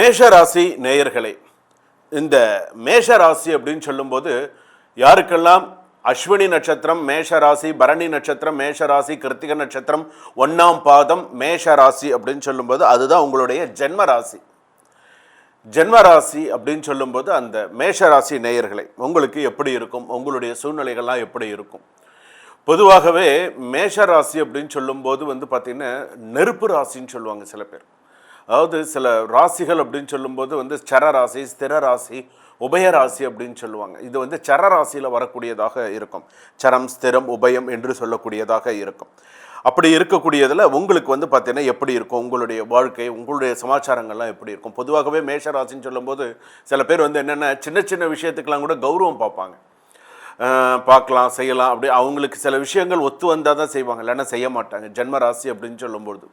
மேஷ ராசி நேயர்களே இந்த மேஷ ராசி அப்படின்னு சொல்லும்போது யாருக்கெல்லாம் அஸ்வினி நட்சத்திரம் மேஷ ராசி பரணி நட்சத்திரம் மேஷ ராசி கிருத்திக நட்சத்திரம் ஒன்றாம் பாதம் மேஷ ராசி அப்படின்னு சொல்லும்போது அதுதான் உங்களுடைய ஜென்ம ராசி ஜென்ம ராசி அப்படின்னு சொல்லும்போது அந்த மேஷ ராசி நேயர்களை உங்களுக்கு எப்படி இருக்கும்? உங்களுடைய சூழ்நிலைகள்லாம் எப்படி இருக்கும்? பொதுவாகவே மேஷ ராசி அப்படின்னு சொல்லும்போது வந்து பார்த்திங்கன்னா நெருப்பு ராசின்னு சொல்லுவாங்க சில பேர். அதாவது சில ராசிகள் அப்படின்னு சொல்லும்போது வந்து சர ராசி ஸ்திர ராசி உபயராசி அப்படின்னு சொல்லுவாங்க. இது வந்து சர ராசியில் வரக்கூடியதாக இருக்கும். சரம் ஸ்திரம் உபயம் என்று சொல்லக்கூடியதாக இருக்கும். அப்படி இருக்கக்கூடியதில் உங்களுக்கு வந்து பார்த்தீங்கன்னா எப்படி இருக்கும்? உங்களுடைய வாழ்க்கை உங்களுடைய சமாச்சாரங்கள்லாம் எப்படி இருக்கும்? பொதுவாகவே மேஷ ராசின்னு சொல்லும்போது சில பேர் வந்து என்னென்ன சின்ன சின்ன விஷயத்துக்கெல்லாம் கூட கௌரவம் பார்ப்பாங்க. பார்க்கலாம் செய்யலாம். அப்படி அவங்களுக்கு சில விஷயங்கள் ஒத்து வந்தால் தான் செய்வாங்க. இல்லைன்னா செய்ய மாட்டாங்க. ஜென்ம ராசி அப்படின்னு சொல்லும்போது.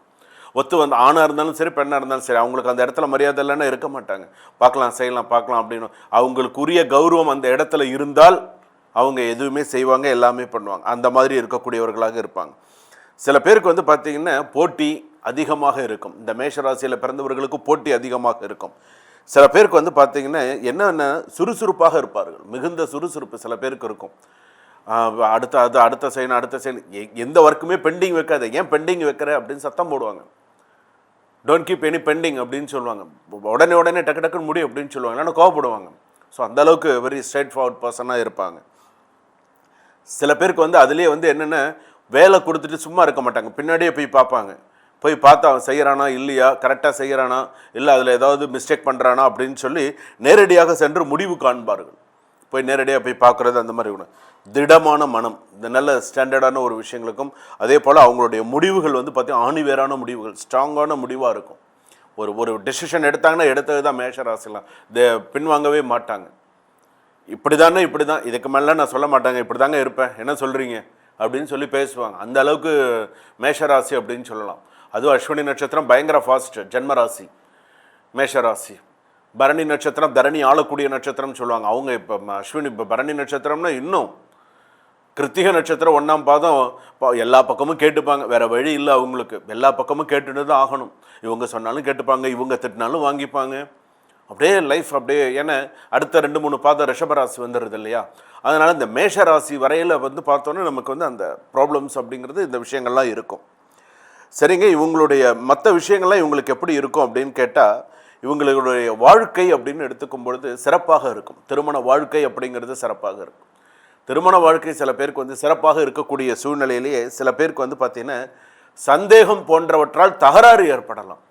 ஒத்து வந்து ஆணாக இருந்தாலும் சரி பெண்ணாக இருந்தாலும் சரி அவங்களுக்கு அந்த இடத்துல மரியாதை இல்லைன்னா இருக்க மாட்டாங்க. பார்க்கலாம் செய்யலாம் பார்க்கலாம் அப்படின்னு. அவங்களுக்குரிய கௌரவம் அந்த இடத்துல இருந்தால் அவங்க எதுவுமே செய்வாங்க எல்லாமே பண்ணுவாங்க. அந்த மாதிரி இருக்கக்கூடியவர்களாக இருப்பாங்க. சில பேருக்கு வந்து பார்த்திங்கன்னா போட்டி அதிகமாக இருக்கும். இந்த மேஷராசியில் பிறந்தவர்களுக்கு போட்டி அதிகமாக இருக்கும். சில பேருக்கு வந்து பார்த்திங்கன்னா என்னென்ன சுறுசுறுப்பாக இருப்பார்கள்? மிகுந்த சுறுசுறுப்பு சில பேருக்கு இருக்கும். அடுத்த அது அடுத்த சைன் அடுத்த சைன் எ- எந்த ஒர்க்குமே பெண்டிங் வைக்காத. ஏன் பெண்டிங் வைக்கிற? அப்படின்னு சத்தம் போடுவாங்க. டோன்ட் கீப் எனி பெண்டிங் அப்படின்னு சொல்லுவாங்க. உடனே உடனே டக்கு டக்குன்னு முடியும் அப்படின்னு சொல்லுவாங்க. இல்லைன்னா கோவப்படுவாங்க. ஸோ அந்தளவுக்கு வெரி ஸ்ட்ரைட் ஃபார்வர்ட் பர்சனாக இருப்பாங்க. சில பேருக்கு வந்து அதுலேயே வந்து என்னென்ன வேலை கொடுத்துட்டு சும்மா இருக்க மாட்டாங்க. பின்னாடியே போய் பார்ப்பாங்க. போய் பார்த்தா அவன் செய்கிறானா இல்லையா? கரெக்டாக செய்கிறானா இல்லை அதில் ஏதாவது மிஸ்டேக் பண்ணுறானா அப்படின்னு சொல்லி நேரடியாக சென்று முடிவு காண்பார்கள். போய் நேரடியாக போய் பார்க்குறது அந்த மாதிரி ஒன்று திடமான மனம். இந்த நல்ல ஸ்டாண்டர்டான ஒரு விஷயங்களுக்கும் அதே போல் அவங்களுடைய முடிவுகள் வந்து பார்த்திங்கன்னா ஆணிவேரான முடிவுகள் ஸ்ட்ராங்கான முடிவாக இருக்கும். ஒரு ஒரு டெசிஷன் எடுத்தாங்கன்னா எடுத்தது தான் மேஷராசிலாம் இதை பின்வாங்கவே மாட்டாங்க. இப்படி தானே இப்படி தான் இதுக்கு மேலே நான் சொல்ல மாட்டாங்க. இப்படி தாங்க இருப்பேன். என்ன சொல்கிறீங்க அப்படின்னு சொல்லி பேசுவாங்க. அந்த அளவுக்கு மேஷராசி அப்படின்னு சொல்லலாம். அதுவும் அஸ்வினி நட்சத்திரம் பயங்கர ஃபாஸ்ட் ஜென்மராசி மேஷராசி பரணி நட்சத்திரம் தரணி ஆளக்கூடிய நட்சத்திரம்னு சொல்லுவாங்க. அவங்க இப்போ அஸ்வினி இப்போ பரணி நட்சத்திரம்னா இன்னும் கிருத்திக நட்சத்திரம் ஒன்றாம் பாதம் ப- எல்லா பக்கமும் கேட்டுப்பாங்க. வேறு வழி இல்லை அவங்களுக்கு. எல்லா பக்கமும் கேட்டுட்டு தான் ஆகணும். இவங்க சொன்னாலும் கேட்டுப்பாங்க இவங்க திட்டினாலும் வாங்கிப்பாங்க. அப்படியே லைஃப் அப்படியே ஏன்னா அடுத்த ரெண்டு மூணு பாதம் ரிஷபராசி வந்துடுது இல்லையா? அதனால் இந்த மேஷ ராசி வரையில் வந்து பார்த்தோன்னே நமக்கு வந்து அந்த ப்ராப்ளம்ஸ் அப்படிங்கிறது இந்த விஷயங்கள்லாம் இருக்கும். சரிங்க இவங்களுடைய மற்ற விஷயங்கள்லாம் இவங்களுக்கு எப்படி இருக்கும் அப்படின்னு கேட்டால் இவங்களுடைய வாழ்க்கை அப்படின்னு எடுத்துக்கும் பொழுது சிறப்பாக இருக்கும். திருமண வாழ்க்கை அப்படிங்கிறது சிறப்பாக இருக்கும். திருமண வாழ்க்கை சில பேருக்கு வந்து சிறப்பாக இருக்கக்கூடிய சூழ்நிலையிலேயே சில பேருக்கு வந்து பார்த்தீங்கன்னா சந்தேகம் போன்றவற்றால் தகராறு ஏற்படலாம்.